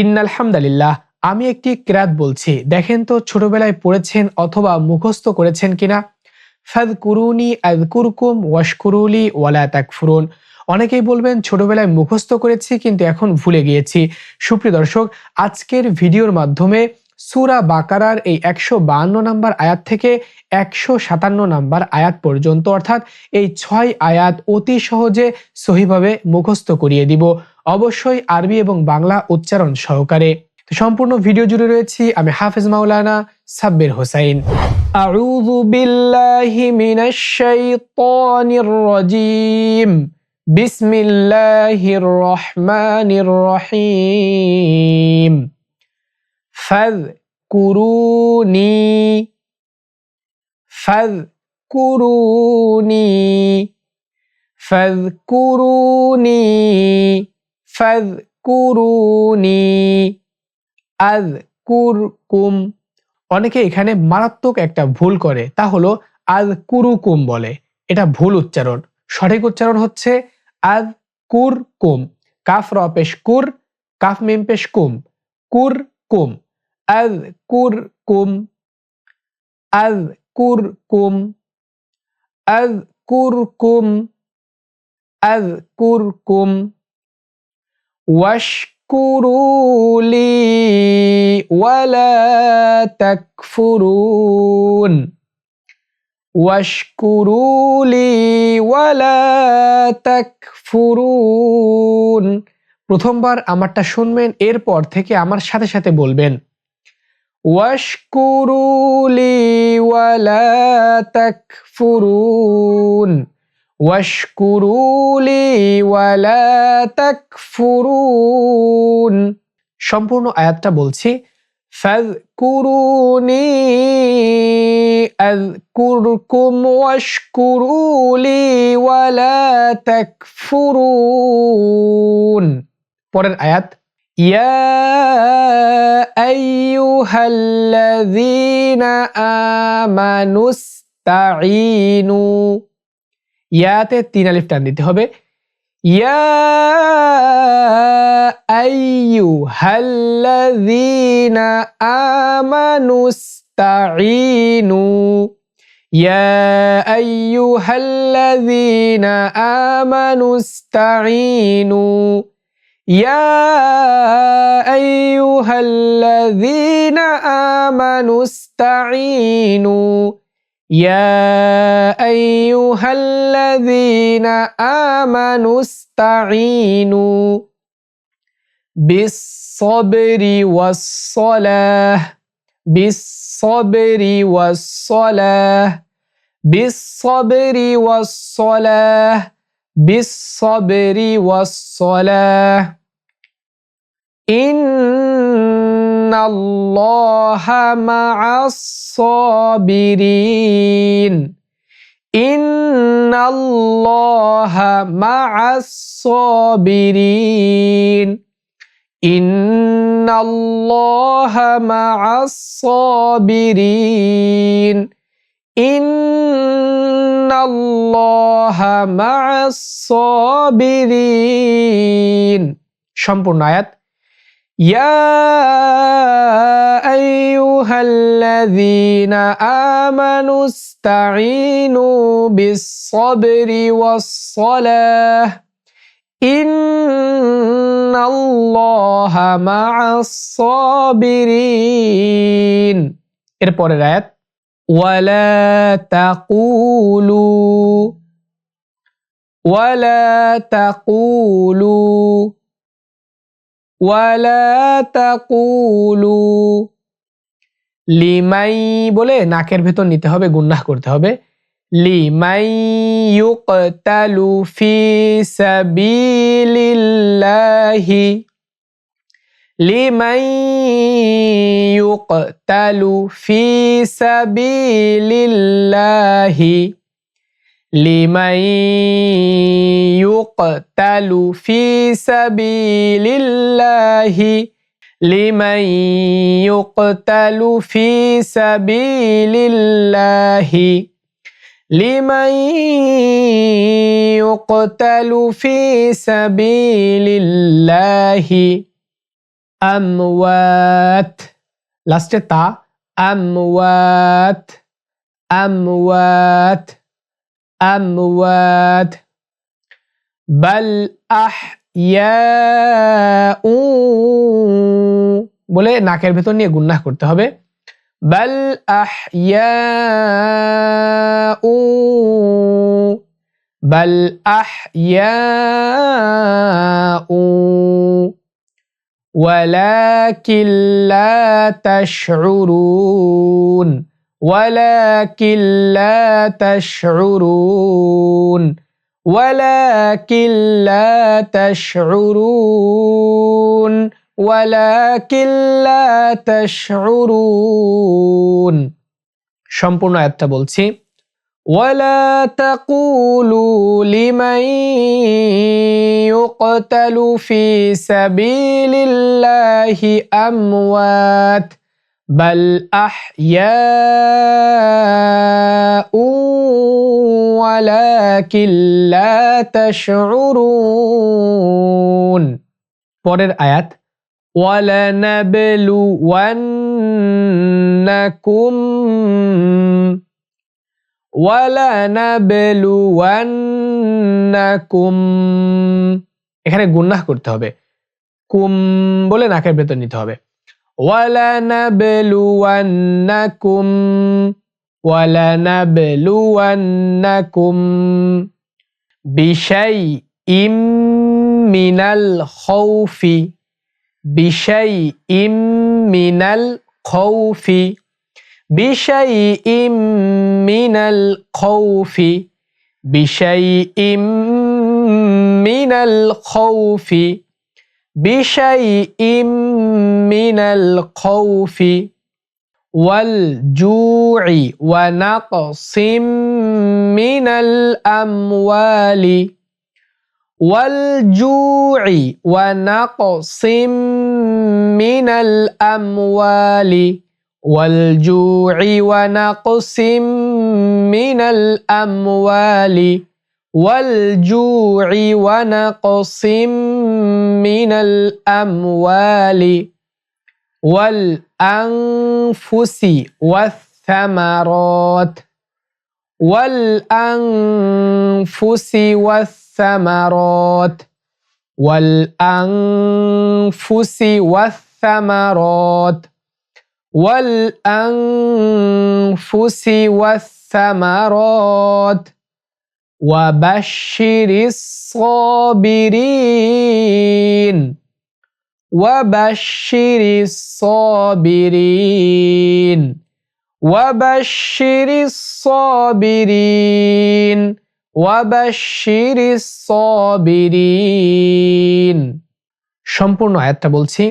ইন্নাল হামদালিল্লাহ আমি একটি ক্রাত বলছি। দেখেন তো ছোটবেলায় পড়েছেন অথবা মুখস্থ করেছেন কিনা? ফাদ কুরুনি আদকুরকুম ওয়াশকুরুলি ওয়ালা তাকফুরুন। অনেকেই বলবেন, ছোটবেলায় মুখস্থ করেছি, কিন্তু এখন ভুলে গিয়েছি। সুপ্রিয় দর্শক, আজকের ভিডিওর মাধ্যমে সুরা বাকারার এই একশো বাহান্ন নাম্বার আয়াত থেকে একশো সাতান্ন নাম্বার আয়াত পর্যন্ত, অর্থাৎ এই ছয় আয়াত অতি সহজে সহিভাবে মুখস্থ করিয়ে দিব। অবশ্যই আরবি এবং বাংলা উচ্চারণ সহকারে। সম্পূর্ণ ভিডিও জুড়ে রয়েছি আমি হাফেজ মাওলানা সাব্বির হোসাইন। আউযু বিল্লাহি মিনাশ শাইতানির রাজিম। বিসমিল্লাহির রহমানির রহিম। ফাযকুরুনি। ফাযকুরুনি। ফাযকুরুনি। ফাযকুরুনি, আযকুরকুম। অনেকে এখানে মারাত্মক একটা ভুল করে, তা হলো আযকুরুকুম বলে। এটা ভুল উচ্চারণ। সঠিক উচ্চারণ হচ্ছে আজ কুর কুম কাফ র পেশ কুর, কাফ মিম পেশ কুম। কুর কুম আজ কুর কুম আজ কুর কুম আজ কুর কুম আজ কুর কুম ওয়াশকুরুলি ওয়ালা তাকফুরুন। ওয়াশকুরুলি ওয়ালা তাকফুরুন। প্রথমবার আমারটা শুনবেন, এরপর থেকে আমার সাথে সাথে বলবেন। ওয়াশকুরুলি ওয়ালা তাকফুরুন। সম্পূর্ণ আয়াতটা বলছি ফাযকুরুনি আযকুরকুম ওয়াশকুরুলি ওয়ালা তাকফুরুন। পরের আয়াত ইয়া আইয়ুহাল্লাযীনা আমানুস্তাঈনু ইয়াতে তিন আলিফ টান দিতে হবে। আমানুস্তাঈনু। يا أيها الذين آمنوا استعينوا بالصبر والصلاة بالصبر والصلاة بالصبر والصلاة بالصبر والصلاة. إن ইন্নাল্লাহা মা'আস সাবিরিন ইন্নাল্লাহা মা'আস সাবিরিন ইন্নাল্লাহা মা'আস সাবিরিন ইন্নাল্লাহা সম্পূর্ণ আয়াত يا أيها الذين آمنوا استعينوا بالصبر والصلاة إن الله مع الصابرين এরপরের আয়াত ولا تقولوا ولا تقولوا ওয়ালা লিমাই বলে নাকের ভেতর নিতে হবে, গুন্নাহ করতে হবে। লিমাই ইউকতালু ফি সাবিলিল্লাহি। লিমাই ইউকতালু ফি সাবিলিল্লাহি। لمن يقتل في سبيل الله؟ لمن يقتل في سبيل الله؟ لمن يقتل في سبيل الله؟ أموات. لست تا أموات. أموات. আমওয়াত বাল আহইয়াউ বলে নাকের ভেতর নিয়ে গুন্নাহ করতে হবে বাল আহইয়াউ বাল আহইয়াউ ولكن لا تشعرون ولكن لا تشعرون ولكن لا تشعرون ولكن لا تشعرون সম্পূর্ণ আয়াতটা বলছি ولا تقولوا لمن يقتل في سبيل الله أموات بل أحياء ولكن لا تشعرون পরের আয়াত ولنبلونكم ولنبلونكم এখানে গুন্নাহ করতে হবে কুম বলে নাকের ভেতর নিতে হবে ولنبلونكم ولنبلونكم بشيء من الخوف بشيء من الخوف بشيء من الخوف بشيء من الخوف بشيء من الخوف والجوع ونقص من الأموال والجوع ونقص من الأموال والجوع ونقص من الأموال والجوع ونقص من الأموال والأنفس والثمرات. والأنفس والثمرات. والأنفس والثمرات. والأنفس والثمرات. وبشر الصابرين. وبشر الصابرين وبشر الصابرين وبشر الصابرين সম্পূর্ণ আয়াতটা বলছি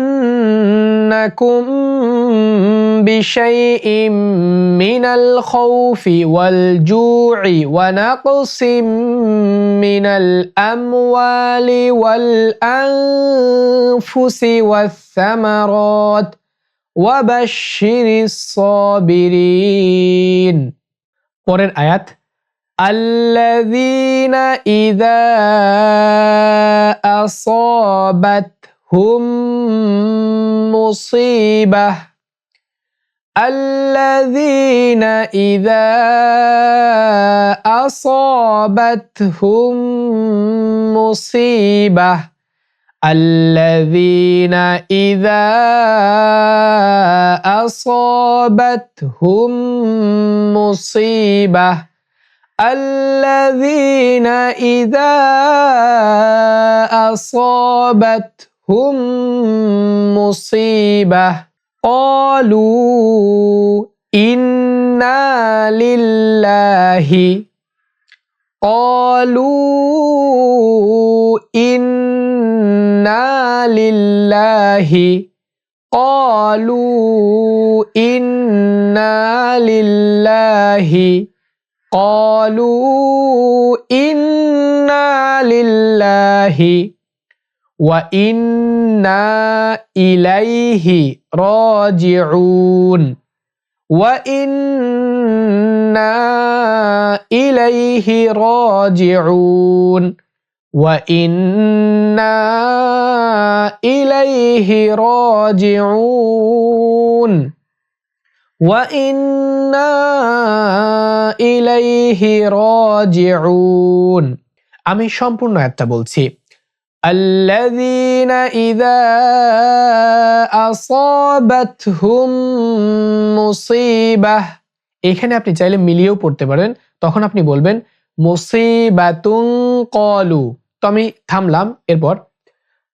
ولنبلونكم بشيء من الخوف والجوع ونقص من الأموال والأنفس والثمرات وبشر الصابرين পরের আয়াত الذين إذا أصابتهم مصيبة الذين إذا أصابتهم مصيبة الذين إذا أصابتهم مصيبة الذين إذا أصابتهم مصيبة. কলু ইন্নালিল্লাহি কলু ইন্নালিল্লাহি কলু ইন্নালিল্লাহি কলু ইন্নালিল্লাহি وإنا إليه راجعون وإنا إليه راجعون وإنا إليه راجعون وإنا إليه راجعون আমি সম্পূর্ণ একটা বলছি الذين إذا أصابتهم মুসিবাহ এখানে আপনি চাইলে মিলিয়েও পড়তে পারেন তখন আপনি বলবেন মুসিবাতুং কলু তো আমি থামলাম এরপর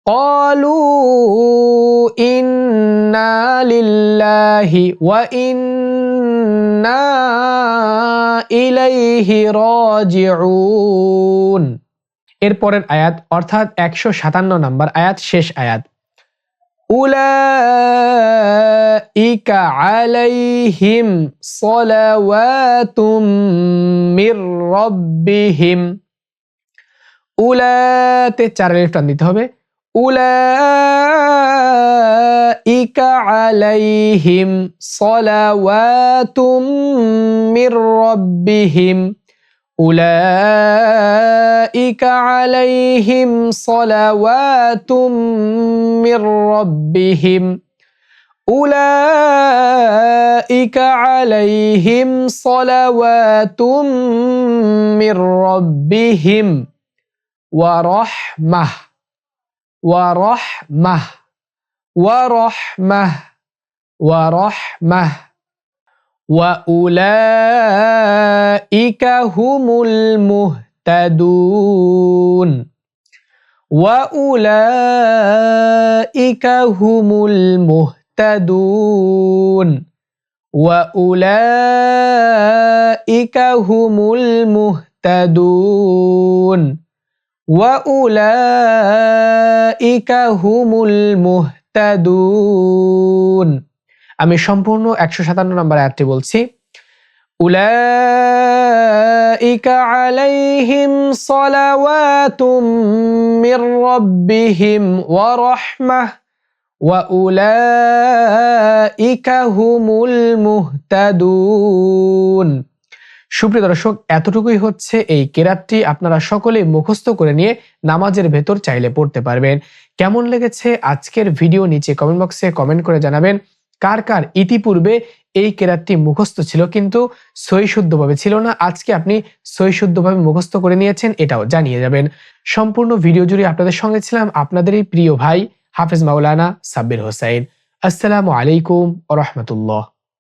কলু ইন্না লিল্লাহি ওয়া ইন্না ইলাইহি রাজিউন এরপরের আয়াত, অর্থাৎ একশো সাতান্ন নম্বর আয়াত, শেষ আয়াত। আলাইহিম সলাওয়াতুম মির রব্বিহিম। উলাতে চার আলিফ টান দিতে হবে। আলাইহিম মির রব্বিহিম। أولئك عليهم صلوات من ربهم. أولئك عليهم صلوات من ربهم. ورحمة ورحمة ورحمة ورحمة. وأولئك উলাইকা হুমুল মুহতাদুন ওয়া উলাইকা হুমুল মুহতাদুন ওয়া উলাইকা হুমুল মুহতাদুন ওয়া উলাইকা হুমুল মুহতাদুন আমি সম্পূর্ণ একশো সাতান্ন নম্বর অ্যাডটি বলছি। সালাওয়াতুম মির রাব্বিহিম ওয়া রাহমাহ ওয়া উলাইকা হুমুল মুহতাদুন। সুপ্রিয় দর্শক, এতটুকুই হচ্ছে এই কেরাতটি আপনারা সকলে মুখস্থ করে নিয়ে নামাজের ভেতর চাইলে পড়তে পারবেন। কেমন লেগেছে আজকের ভিডিও নিচে কমেন্ট বক্সে কমেন্ট করে জানাবেন। কার কার ইতিপূর্বে এই কেরাতটি মুখস্থ ছিল কিন্তু সৈশুদ্ধভাবে ছিল না। আজকে আপনি সৈশুদ্ধভাবে মুখস্থ করে নিয়েছেন, এটাও জানিয়ে যাবেন। সম্পূর্ণ ভিডিও জুড়ে আপনাদের সঙ্গে ছিলাম আপনাদের এই প্রিয় ভাই হাফেজ মাওলানা সাব্বির হোসাইন। আসসালামু আলাইকুম রহমতুল্লাহ।